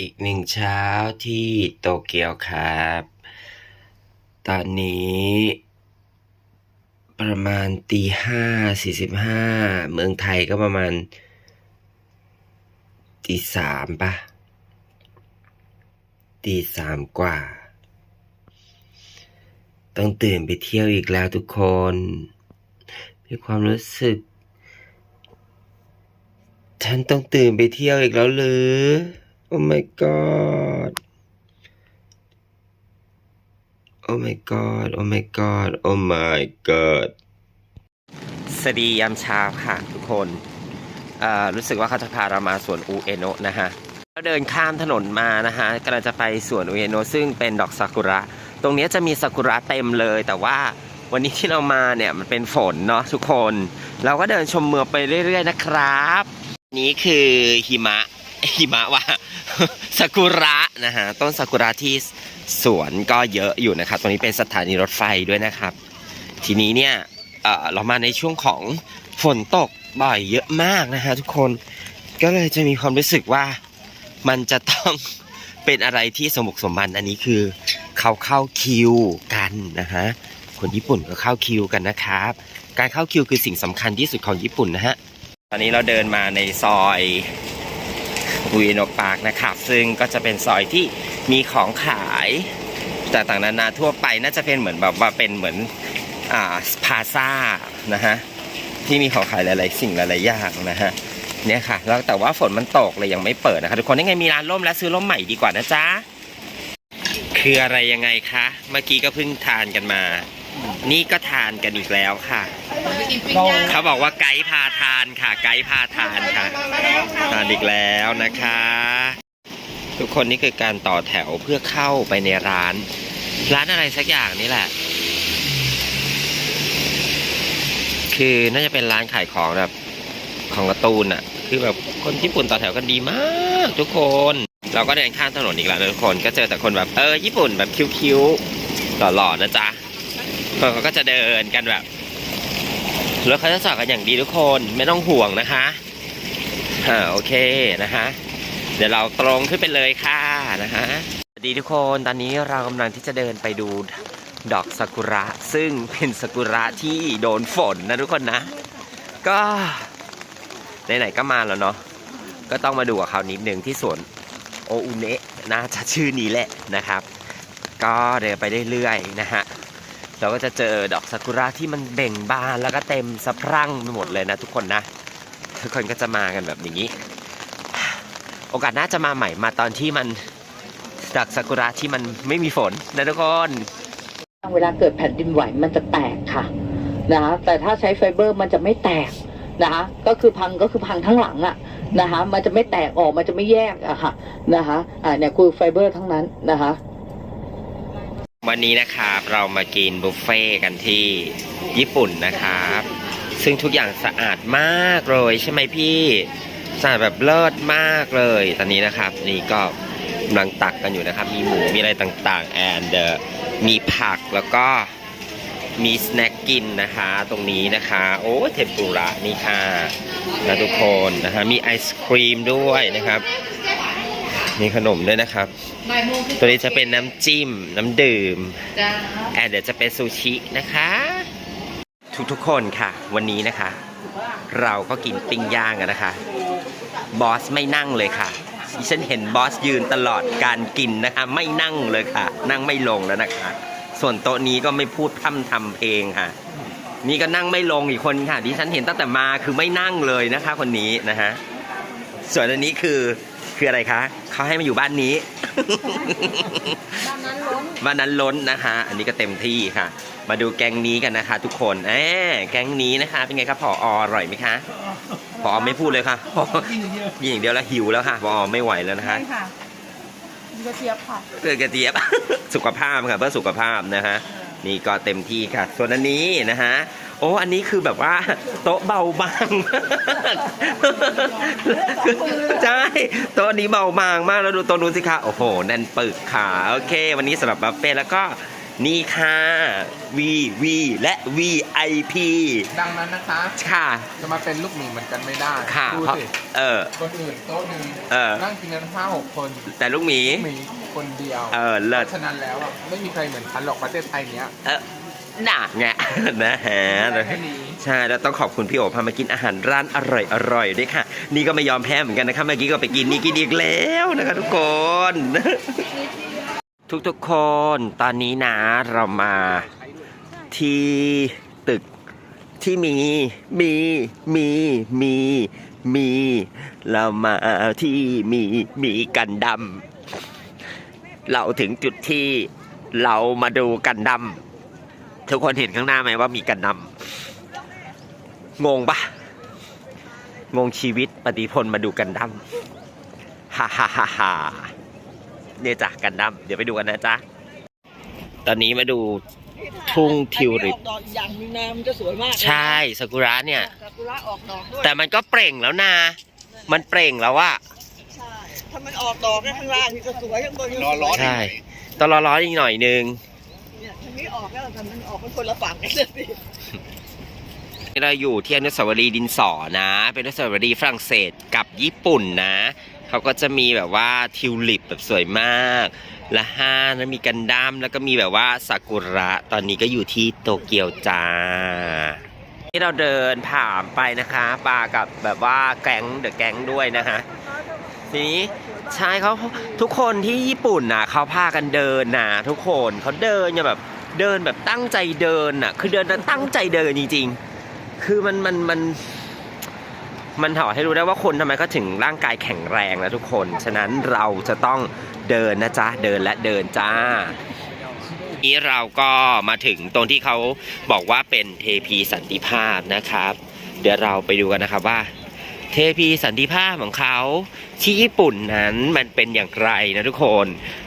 อีกหนึ่งเช้าที่โตเกียวครับ ตอนนี้ ประมาณตีห้าสี่สิบห้าเมืองไทยก็ประมาณตีสามปะตีสามกว่า ต้องตื่นไปเที่ยวอีกแล้วทุกคน มีความรู้สึก ฉันต้องตื่นไปเที่ยวอีกแล้วหรือ โอ้ my god โอ้ my god โอ้ my god โอ้ my god สวัสดียามเช้าค่ะทุกคนอ่อรู้สึกว่าเขาจะพาเรามาสวนอูเอโนะนะฮะเราเดินข้ามถนนมานะฮะกำลังจะไปสวนอูเอโนะซึ่งเป็นดอกซากุระ ตรงนี้จะมีซากุระเต็มเลย แต่ว่าวันนี้ที่เรามาเนี่ยมันเป็นฝนเนาะทุกคน เราก็เดินชมเมืองไปเรื่อย ๆ นะครับ นี่คือหิมะ หิมะว่าซากุระนะฮะต้นซากุระที่สวนก็เยอะอยู่นะครับตรงนี้เป็นสถานีรถไฟด้วยนะครับ ทีนี้เนี่ยเเรามาในช่วงของฝนตกบ่อยเยอะมากนะฮะทุกคนก็เลยจะมีความรู้สึกว่ามันจะต้องเป็นอะไรที่สมบุกสมบันอันนี้คือเขาเข้าคิวกันนะฮะคนญี่ปุ่นก็เข้าคิวกันนะครับ การเข้าคิวคือสิ่งสำคัญที่สุดของญี่ปุ่นนะฮะตอนนี้เราเดินมาในซอย อุยโนปาร์กนะครับซึ่งก็จะเป็นซอยที่มีของขายแต่ต่างๆนานาทั่วไปน่าจะเป็นเหมือนแบบว่าเป็นเหมือนอ่าพาซ่านะฮะที่มีของขายหลายๆสิ่งหลายๆอย่างนะฮะเนี่ยค่ะแล้วแต่ว่าฝนมันตกเลยยังไม่เปิดนะคะทุกคนยังไงมีร้านร่มแล้วซื้อร่มใหม่ดีกว่านะจ๊ะคืออะไรยังไงคะ เมื่อกี้ก็เพิ่งทานกันมา นี่ก็ทานกันอีกแล้วค่ะ เขาบอกว่าไกด์พาทานค่ะ ไกด์พาทานค่ะ ทานอีกแล้วนะคะ ทุกคนนี่คือการต่อแถวเพื่อเข้าไปในร้าน ร้านอะไรสักอย่างนี่แหละ คือน่าจะเป็นร้านขายของแบบของการ์ตูนอะคือแบบคนญี่ปุ่นต่อแถวกันดีมากทุกคน เราก็เดินข้ามถนนอีกแล้วนะทุกคน ก็เจอแต่คนแบบเออญี่ปุ่นแบบคิ้วๆหล่อๆนะจ๊ะคน เขาก็จะเดินกันแบบรถเขาจะจอดกันอย่างดีทุกคนไม่ต้องห่วงนะคะอ่าโอเคนะคะ เดี๋ยวเราตรงขึ้นไปเลยค่ะนะคะสวัสดีทุกคนตอนนี้เรากำลังที่จะเดินไปดูดอกซากุระ ซึ่งเป็นซากุระที่โดนฝนนะทุกคนนะ ก็ไหนๆก็มาแล้วเนาะก็ต้องมาดูกับเขานิดนึงที่สวนโออุเนะน่าจะชื่อนี้แหละนะครับ ก็เดินไปเรื่อยๆนะฮะ เราก็จะเจอดอกซากุระที่มันเบ่งบานแล้วก็เต็มสะพรั่งไปหมดเลยนะทุกคนนะ ทุกคนก็จะมากันแบบนี้ โอกาสหน้าจะมาใหม่มาตอนที่มันดอกซากุระที่มันไม่มีฝนนะทุกคนเวลาเกิดแผ่นดินไหวมันจะแตกค่ะนะคะแต่ถ้าใช้ไฟเบอร์มันจะไม่แตกนะคะก็คือพังก็คือพังทั้งหลังอะนะคะมันจะไม่แตกออกมันจะไม่แยกอะค่ะนะคะอ่าเนี่ยคือไฟเบอร์ทั้งนั้นนะคะ วันนี้นะครับเรามากินบุฟเฟ่ต์กันที่ญี่ปุ่นนะครับ ซึ่งทุกอย่างสะอาดมากเลยใช่ไหมพี่สะอาดแบบเลิศมากเลย ตอนนี้นะครับ นี่ก็กำลังตักกันอยู่นะครับ มีหมูมีอะไรต่างๆ and มีผักแล้วก็มีสแน็คกินนะคะ ตรงนี้นะคะ โอ้เทมปุระนี่ค่ะนะทุกคนนะฮะมีไอศครีมด้วยนะครับ มีขนมด้วยนะครับตัวนี้จะเป็นน้ำจิ้ม น้ำดื่มแอนเดี๋ยวจะเป็นซูชินะคะ ทุกๆคนค่ะ วันนี้นะคะ เราก็กินปิ้งย่างกันนะคะ บอสไม่นั่งเลยค่ะดิฉันเห็นบอสยืนตลอดการกินนะคะ ไม่นั่งเลยค่ะ นั่งไม่ลงแล้วนะคะ ส่วนโต๊ะนี้ก็ไม่พูดพร่ำทำเพลงค่ะ นี่ก็นั่งไม่ลงอีกคนค่ะดิฉันเห็นตั้งแต่มาคือไม่นั่งเลยนะคะ คนนี้นะฮะส่วนอันนี้คือ คืออะไรคะเขาให้มาอยู่บ้านนี้ บ้านนั้นล้นบ้านนั้นล้นนะคะ อันนี้ก็เต็มที่ค่ะ มาดูแกงนี้กันนะคะ ทุกคนแอบแกงนี้นะคะ เป็นไงครับผออร่อยไหมคะผอไม่พูดเลยค่ะผอกินอย่างเดียวแล้วหิวแล้วค่ะผอไม่ไหวแล้วนะคะใช่ค่ะมีกระเจี๊ยบค่ะเพื่อกระเจี๊ยบ สุขภาพค่ะเพื่อสุขภาพนะฮะนี่ก็เต็มที่ค่ะ ส่วนอันนี้นะฮะ โอ้ อันนี้คือแบบว่า โต๊ะเบาบางมากใช่โต๊ะนี้เบาบางมากแล้วดูโต๊ะนู้นสิคะโอ้โหแน่นปึกค่ะโอเค วันนี้สำหรับบัฟเฟ่ต์แล้วก็นี่ค่ะ V V และ VIP ดังนั้นนะคะ ค่ะ จะมาเป็นลูกหมีเหมือนกันไม่ได้ค่ะดูเพราะสิเออ คนอื่นโต๊ะหนึ่งเออ นั่งกินกันห้าหกคน แต่ลูกหมีลูกหมีคนเดียว เออ เลิศ ฉะนั้นแล้วอะไม่มีใครเหมือนฉันหรอกประเทศไทยเนี้ย เออ หนักไงนะฮะได้แค่นี้ใช่แล้วต้องขอบคุณพี่โอพามากินอาหารร้านอร่อยอร่อยๆด้วยค่ะ นี่ก็ไม่ยอมแพ้เหมือนกันนะคะเมื่อกี้ก็ไปกินนี่กินอีกแล้วนะคะทุกคนทุกๆคนตอนนี้นะเรามาที่ตึกที่มีมีมีมีมี เรามาที่มีมีกันดำเราถึงจุดที่เรามาดูกันดำ ทุกคนเห็นข้างหน้าไหมว่ามีกันดำงงปะงงชีวิตปฏิพลมาดูกันดำฮ่าฮ่าฮ่าฮ่าเนี่ยจ้ะกันดำเดี๋ยวไปดูกันนะจ๊ะ ตอนนี้มาดูทุ่งทิวลิปออกดอกอีกอย่างหนึงนะมันจะสวยมากเลยนะใช่ซากุระเนี่ย ซากุระออกดอกด้วยแต่มันก็เปล่งแล้วนะมันเปล่งแล้วว่าใช่ถ้ามันออกดอกได้ข้างล่างนี่ก็สวยข้างบนก็สวยรอร้อนใช่ต้องรอร้อนอีกหน่อยนึงเนี่ยทางนี้ ออกแล้วแต่มันออกเป็นคนละฝั่งกันเลยสิเราอยู่ที่อนุสาวรีย์ดินสอนะ เป็นอนุสาวรีย์ฝรั่งเศสกับญี่ปุ่นนะ เขาก็จะมีแบบว่าทิวลิปแบบสวยมาก และห้านะมีกันดั้มแล้วก็มีแบบว่าซากุระ ตอนนี้ก็อยู่ที่โตเกียวจ้า ที่เราเดินผ่านไปนะคะปากับแบบว่าแก๊งเดอะแก๊งด้วยนะคะทีนี้ใช่เขาทุกคนที่ญี่ปุ่นน่ะเขาพากันเดินน่ะทุกคนเขาเดินอย่างแบบ เดินแบบตั้งใจเดินน่ะ คือเดินแล้วตั้งใจเดินจริงๆ คือมันมันมันมันถอดให้รู้ได้ว่าคนทำไมเขาถึงร่างกายแข็งแรงนะทุกคน ฉะนั้นเราจะต้องเดินนะจ๊ะ เดินและเดินจ้านี้เราก็มาถึงตรงที่เขาบอกว่าเป็นเทพีสันติภาพนะครับ เดี๋ยวเราไปดูกันนะครับว่า เทพีสันติภาพของเขาที่ญี่ปุ่นนั้นมันเป็นอย่างไรนะทุกคน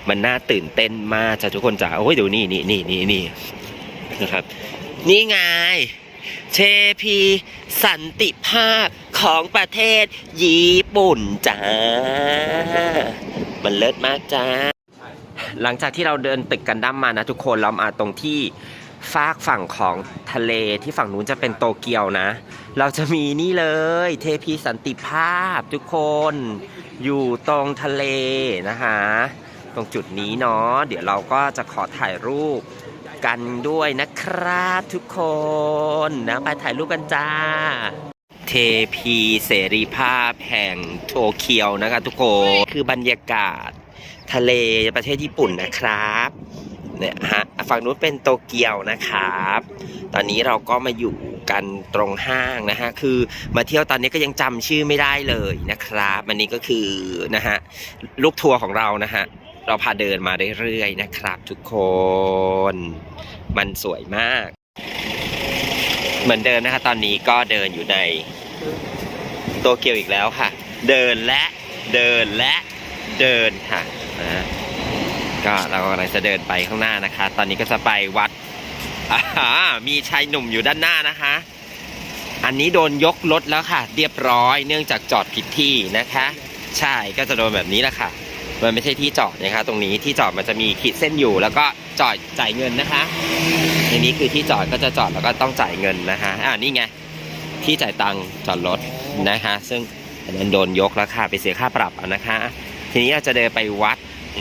มันน่าตื่นเต้นมากจ้ะทุกคนจ๋าโอ้ยดูนี่นี่นี่นี่นี่นะครับ นี่ไงเทพีสันติภาพของประเทศญี่ปุ่นจ้า มันเลิศมากจ้า หลังจากที่เราเดินตึกกันดั้มมานะทุกคนเรามาตรงที่ ฟากฝั่งของทะเลที่ฝั่งนู้นจะเป็นโตเกียวนะ เราจะมีนี่เลย เทพีสันติภาพทุกคนอยู่ตรงทะเลนะคะตรงจุดนี้เนาะเดี๋ยวเราก็จะขอถ่ายรูปกันด้วยนะครับทุกคนนะไปถ่ายรูปกันจ้า เทพีเสรีภาพแห่งโตเกียวนะคะทุกคน คือบรรยากาศทะเลประเทศญี่ปุ่นนะครับ เนี่ยฮะฝั่งนู้นเป็นโตเกียวนะครับ ตอนนี้เราก็มาอยู่กันตรงห้างนะฮะคือมาเที่ยวตอนนี้ก็ยังจำชื่อไม่ได้เลยนะครับอันนี้ก็คือนะฮะลูกทัวร์ของเรานะฮะเราพาเดินมาเรื่อยๆนะครับ ทุกคน มันสวยมาก เหมือนเดิมนะคะตอนนี้ก็เดินอยู่ในโตเกียวอีกแล้วค่ะ เดินและเดินและเดินค่ะนะ ก็เรากำลังจะเดินไปข้างหน้านะคะ ตอนนี้ก็จะไปวัดมีชายหนุ่มอยู่ด้านหน้านะคะ อันนี้โดนยกรถแล้วค่ะ เรียบร้อยเนื่องจากจอดผิดที่นะคะ ใช่ก็จะโดนแบบนี้แหละค่ะ มันไม่ใช่ที่จอดนะคะ ตรงนี้ที่จอดมันจะมีขีดเส้นอยู่ แล้วก็จอดจ่ายเงินนะคะในนี้คือที่จอดก็จะจอดแล้วก็ต้องจ่ายเงินนะคะอ่านี่ไงที่จ่ายตังค์จอดรถนะคะ ซึ่งอันนั้นโดนยกแล้วค่ะไปเสียค่าปรับนะคะ ทีนี้เราจะเดินไปวัด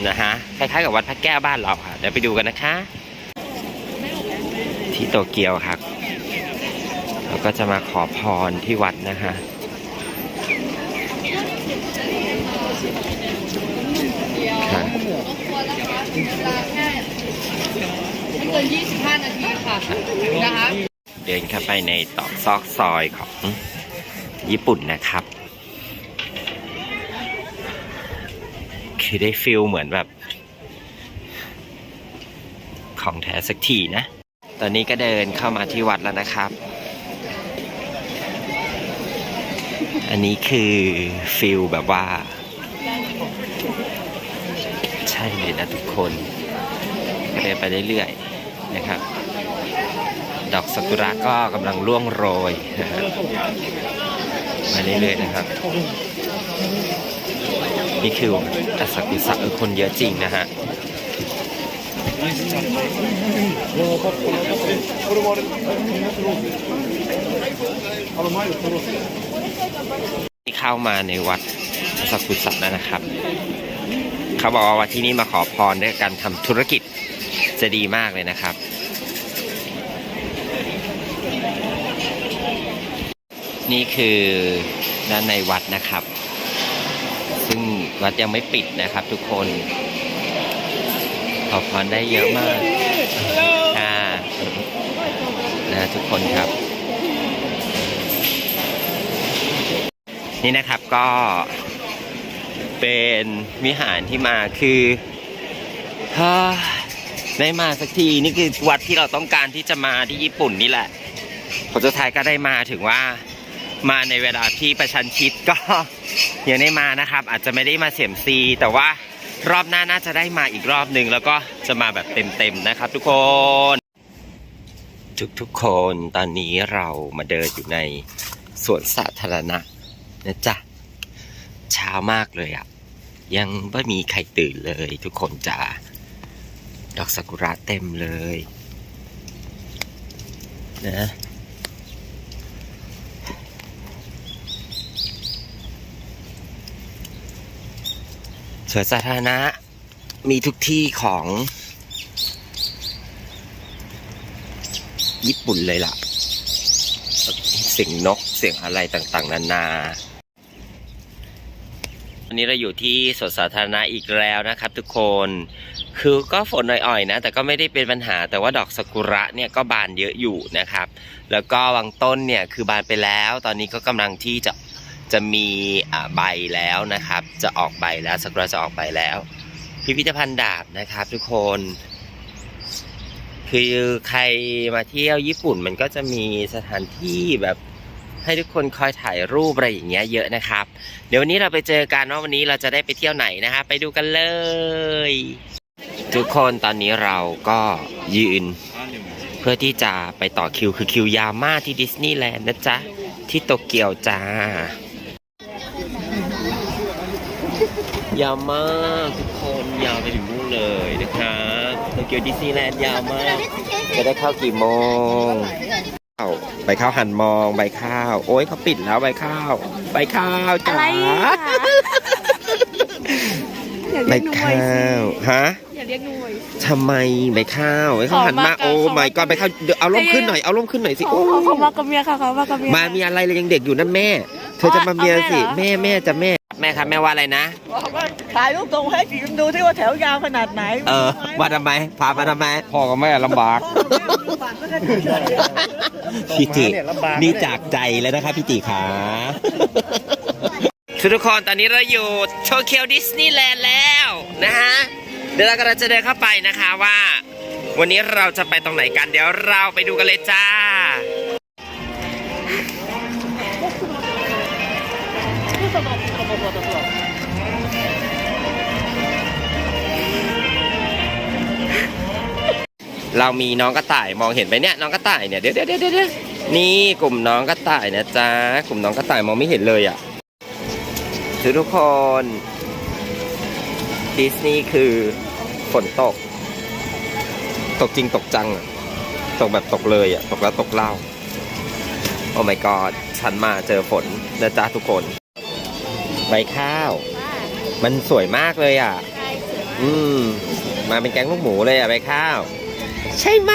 นะฮะคล้ายๆกับวัดพระแก้วบ้านเราค่ะเดี๋ยวไปดูกันนะคะ ที่โตเกียวครับเราก็จะมาขอพรที่วัดนะคะค่ะไม่เกิน25 นาทีค่ะนะคะเดินเข้าไปในตอกซอกซอยของญี่ปุ่นนะครับ คือได้ฟิลเหมือนแบบ ของแท้สักทีนะ ตอนนี้ก็เดินเข้ามาที่วัดแล้วนะครับ อันนี้คือฟิลแบบว่า ใช่เลยนะทุกคนเดินไปเรื่อยๆนะครับดอกซากุระก็กำลังร่วงโรยมาเรื่อยๆนะครับ นี่คืออาซากุสะเออคนเยอะจริงนะฮะที่เข้ามาในวัดสักุสัตแล้วนะครับ เขาบอกว่าวัดที่นี่มาขอพรด้วยการทำธุรกิจจะดีมากเลยนะครับนี่คือด้านในวัดนะครับ วัดยังไม่ปิดนะครับทุกคน ขอพรได้เยอะมากค่ะนะทุกคนครับ นี่นะครับก็เป็นวิหารที่มาคือเฮ้ยได้มาสักทีนี่คือวัดที่เราต้องการที่จะมาที่ญี่ปุ่นนี่แหละผลสุดท้ายก็ได้มาถึงว่า มาในเวลาที่ประชันชิดก็ยังได้มานะครับ อาจจะไม่ได้มาเสียมซี แต่ว่ารอบหน้าน่าจะได้มาอีกรอบหนึ่งแล้วก็จะมาแบบเต็มๆนะครับ ทุกคน ทุกๆคนตอนนี้เรามาเดินอยู่ในสวนสาธารณะนะจ๊ะเช้ามากเลยอะ่ะ ยังไม่มีใครตื่นเลย ทุกคนจ้าดอกซากุระเต็มเลย นะ สวนสาธารณะมีทุกที่ของญี่ปุ่นเลยล่ะ เสียงนกเสียงอะไรต่างๆ นานาวันนี้เราอยู่ที่สวนสาธารณะอีกแล้วนะครับ ทุกคน คือก็ฝนอ่อยๆนะ แต่ก็ไม่ได้เป็นปัญหา แต่ว่าดอกซากุระเนี่ยก็บานเยอะอยู่นะครับ แล้วก็บางต้นเนี่ยคือบานไปแล้ว ตอนนี้ก็กำลังที่จะ จะมีใบแล้วนะครับ จะออกใบแล้วซากุระจะออกใบแล้ว พิพิธภัณฑ์ดาบนะครับทุกคน คือใครมาเที่ยวญี่ปุ่นมันก็จะมีสถานที่แบบให้ทุกคนคอยถ่ายรูปอะไรอย่างเงี้ยเยอะนะครับ เดี๋ยววันนี้เราไปเจอกันว่าวันนี้เราจะได้ไปเที่ยวไหนนะครับไปดูกันเลย ทุกคนตอนนี้เราก็ยืน เพื่อที่จะไปต่อคิวคือคิวยาวมากที่ดิสนีย์แลนด์นะจ๊ะ ที่โตเกียวจ้า ยาวมากทุกคนยาวไปถึงนู่นเลยนะครับโตเกียวดิสนีย์แลนด์ยาวมาก จะได้เข้ากี่โมงเข้าใบข้าวหันมองใบข้าว โอ้ยเขาปิดแล้วใบข้าวใบข้าวจ๋าอะไรอะอย่าใบเรียกหนูไว้ข้าสิวฮะอย่าเรียกหนูไว้ทำไมใบข้าวใบข้าวขอหันมามาโอ้ขอไม่มาก็ใบข้าวเดี๋ยวเอาร่มขึ้นหน่อยเอาร่มขึ้นหน่อยสิเขาโอ้เขาเขามากับเมียค่ะเขามากับเมียมามีอะไรเลยยังเด็กอยู่นั่นแม่ เธอจะมาเมียสิเอาแม่แม่เหรอแม่จะแม่ แม่ครับแม่ว่าอะไรนะ บอกว่าถ่ายรูปตรงให้จิ๋มดูที่ว่าแถวยาวขนาดไหนเออ ว่าทำไม พามาทำไม พ่อกับแม่ลำบาก พ่อแม่ลำบากก็ได้เฉยพี่จินี่จากใจแล้วนะคะพี่จิขาทุกคนตอนนี้เราอยู่โตเกียวดิสนีย์แลนด์แล้วนะฮะ เดี๋ยวเรากำลังจะเดินเข้าไปนะคะว่า วันนี้เราจะไปตรงไหนกัน เดี๋ยวเราไปดูกันเลยจ้า เรามีน้องกระต่ายมองเห็นไปเนี่ยน้องกระต่ายเนี่ยเดี๋ยวเดี๋ยวเดี๋ยวเดี๋ยวนี่กลุ่มน้องกระต่ายนะจ๊ะกลุ่มน้องกระต่ายมองไม่เห็นเลยอะทุกทุกคนดิสนีย์คือฝนตก ตกจริงตกจังอะตกแบบตกเลยอะตกแล้วตกเล่าโอ้ my god ฉันมาเจอฝนนะจ๊ะทุกคนใบข้าว มันสวยมากเลยอะ อืม มาเป็นแก๊งลูกหมูเลยอะใบข้าว ใช่ไหม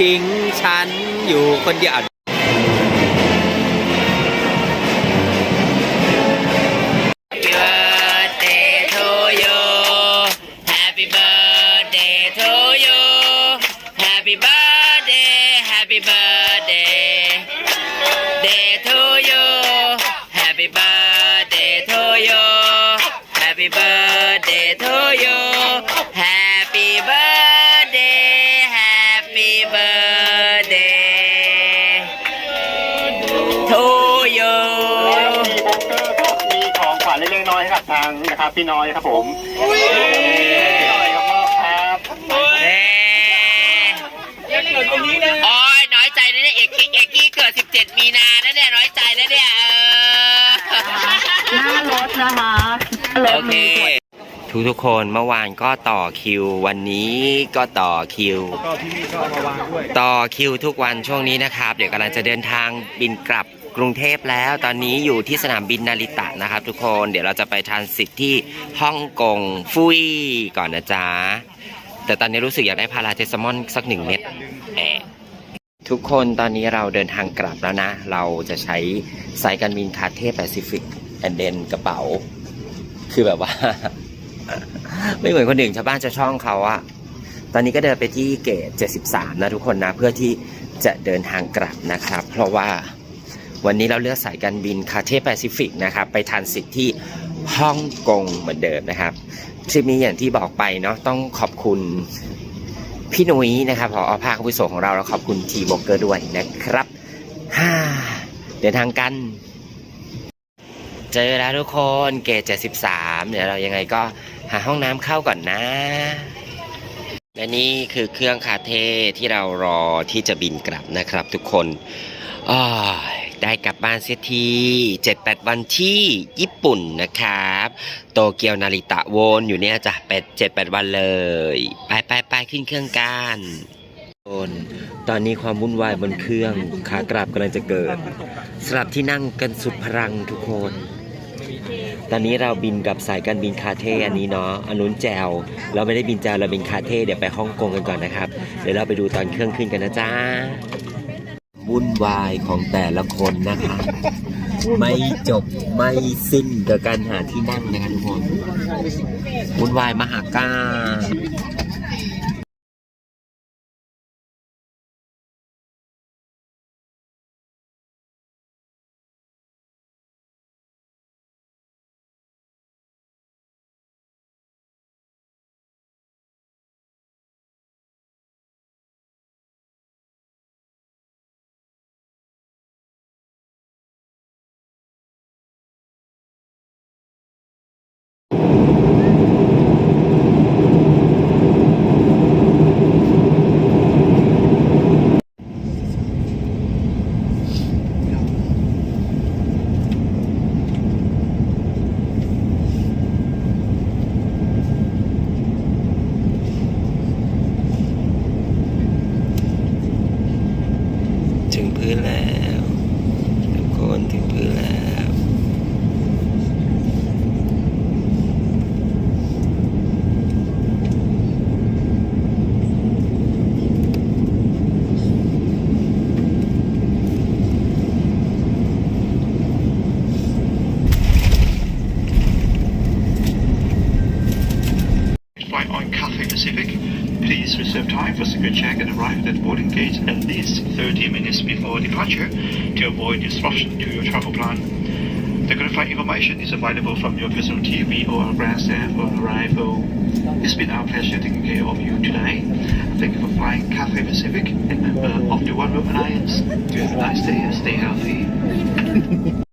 ทิ้งฉันอยู่คนเดียวเบอร์ นะครับ พี่น้อยครับผมพี่น้อยครับมอบครับเอ๊โอ้ยน้อยใจนะเนี่ยเอกเอกกี้เกิด 17 มีนานะเนี่ยน้อยใจนะเนี่ยเออหน้ารถนะคะรโอถเค มีขวดทุกทุกๆคนเมื่อวานก็ต่อคิว วันนี้ก็ต่อคิว ก็พี่นี่ก็เอามาวางด้วย ต่อคิวทุกวันช่วงนี้นะครับ เดี๋ยวกำลังจะเดินทางบินกลับ กรุงเทพแล้วตอนนี้อยู่ที่สนามบินนาริตะนะครับทุกคนเดี๋ยวเราจะไปทานสิตที่ฮ่องกงฟุยก่อนนะจ๊ะ แต่ตอนนี้รู้สึกอยากได้พาราเทสมอนสักหนึ่งเม็ดแอะทุกคนตอนนี้เราเดินทางกลับแล้วนะ เราจะใช้สายการบินคาเทแปซิฟิกแอนเดนกระเป๋า คือแบบว่า ไม่เหมือนคนอื่นชาวบ้านชาวช่องเขาอะตอนนี้ก็เดินไปที่เกต73 นะทุกคนนะ เพื่อที่จะเดินทางกลับนะครับ เพราะว่า วันนี้เราเลือกสายการบินคาเทแปซิฟิกนะครับ ไปทานสิทธิ์ที่ฮ่องกงเหมือนเดิมนะครับทริปนี้อย่างที่บอกไปเนาะต้องขอบคุณพี่นุ้ยนะครับพอภาควิโสของเราแล้วขอบคุณทีโบเกอร์ด้วยนะครับฮ่าเดินทางกัน เจอแล้วทุกคนเกต73เดี๋ยวเรายังไงก็หาห้องน้ำเข้าก่อนนะ และนี่คือเครื่องคาเทที่เรารอที่จะบินกลับนะครับทุกคนอ้าย ได้กลับบ้านเสียที7-8 วันที่ญี่ปุ่นนะครับ โตเกียวนาริตะโวนอยู่เนี่ยจ้ะเป็ด7-8วันเลย ไปไปไปขึ้นเครื่องกันตอนนี้ความวุ่นวายบนเครื่องขากลับกำลังจะเกิดสลับที่นั่งกันสุดพลังทุกคน ตอนนี้เราบินกับสายการบินคาเทอันนี้เนาะอันนู้นแจว เราไม่ได้บินแจวเราบินคาเทเดี๋ยวไปฮ่องกงกันก่อนนะครับ เดี๋ยวเราไปดูตอนเครื่องขึ้นกันนะจ๊ะ วุ่นวายของแต่ละคนนะคะ ไม่จบไม่สิ้นกับการหาที่นั่งนะคะทุกคนวุ่นวายมหากา Please reserve time for secret check and arrive at boarding gate at least 30 minutes before departure to avoid disruption to your travel plan. The current flight information is available from your personal TV or our ground staff on arrival. It's been our pleasure taking care of you today. Thank you for flying Cathay Pacific and member of the One World Alliance. Have a nice day and stay healthy.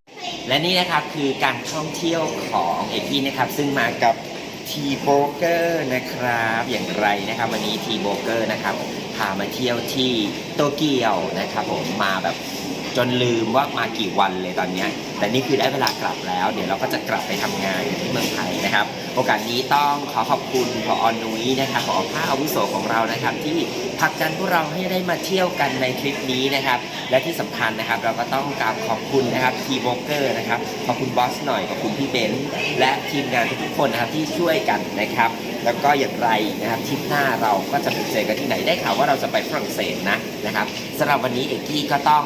และนี่นะครับคือการท่องเที่ยวของเอกกี้นะครับ ซึ่งมากับ ทีโบเกอร์นะครับ อย่างไรนะครับวันนี้ทีโบเกอร์นะครับพามาเที่ยวที่โตเกียวนะครับผมมาแบบจนลืมว่ามากี่วันเลยตอนเนี้ยแต่นี่คือได้เวลากลับแล้ว เดี๋ยวเราก็จะกลับไปทำงานที่เมืองไทยนะครับ โอกาสนี้ต้องขอขอบคุณพออนุ้ยนะครับพอผ้าอาวุโสของเรานะครับ ที่ผลักดันพวกเราให้ได้มาเที่ยวกันในทริปนี้นะครับ และที่สำคัญนะครับ เราก็ต้องกราบขอบคุณนะครับทีโบเกอร์นะครับขอบคุณบอสหน่อยขอบคุณพี่เบนซ์และทีมงานทุกคนนะครับที่ช่วยกันนะครับ แล้วก็อย่างไรนะครับทริปหน้าเราก็จะไปเจอกันที่ไหนได้ข่าวว่าเราจะไปฝรั่งเศสนะนะครับสำหรับวันนี้เอกกี้ก็ต้อง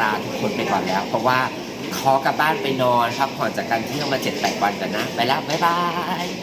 ลาทุกคนไปก่อนแล้ว เพราะว่า ขอกลับบ้านไปนอนพักผ่อนจากการเที่ยวมาเจ็ดแปดวันกันนะ ไปแล้ว บ๊ายบาย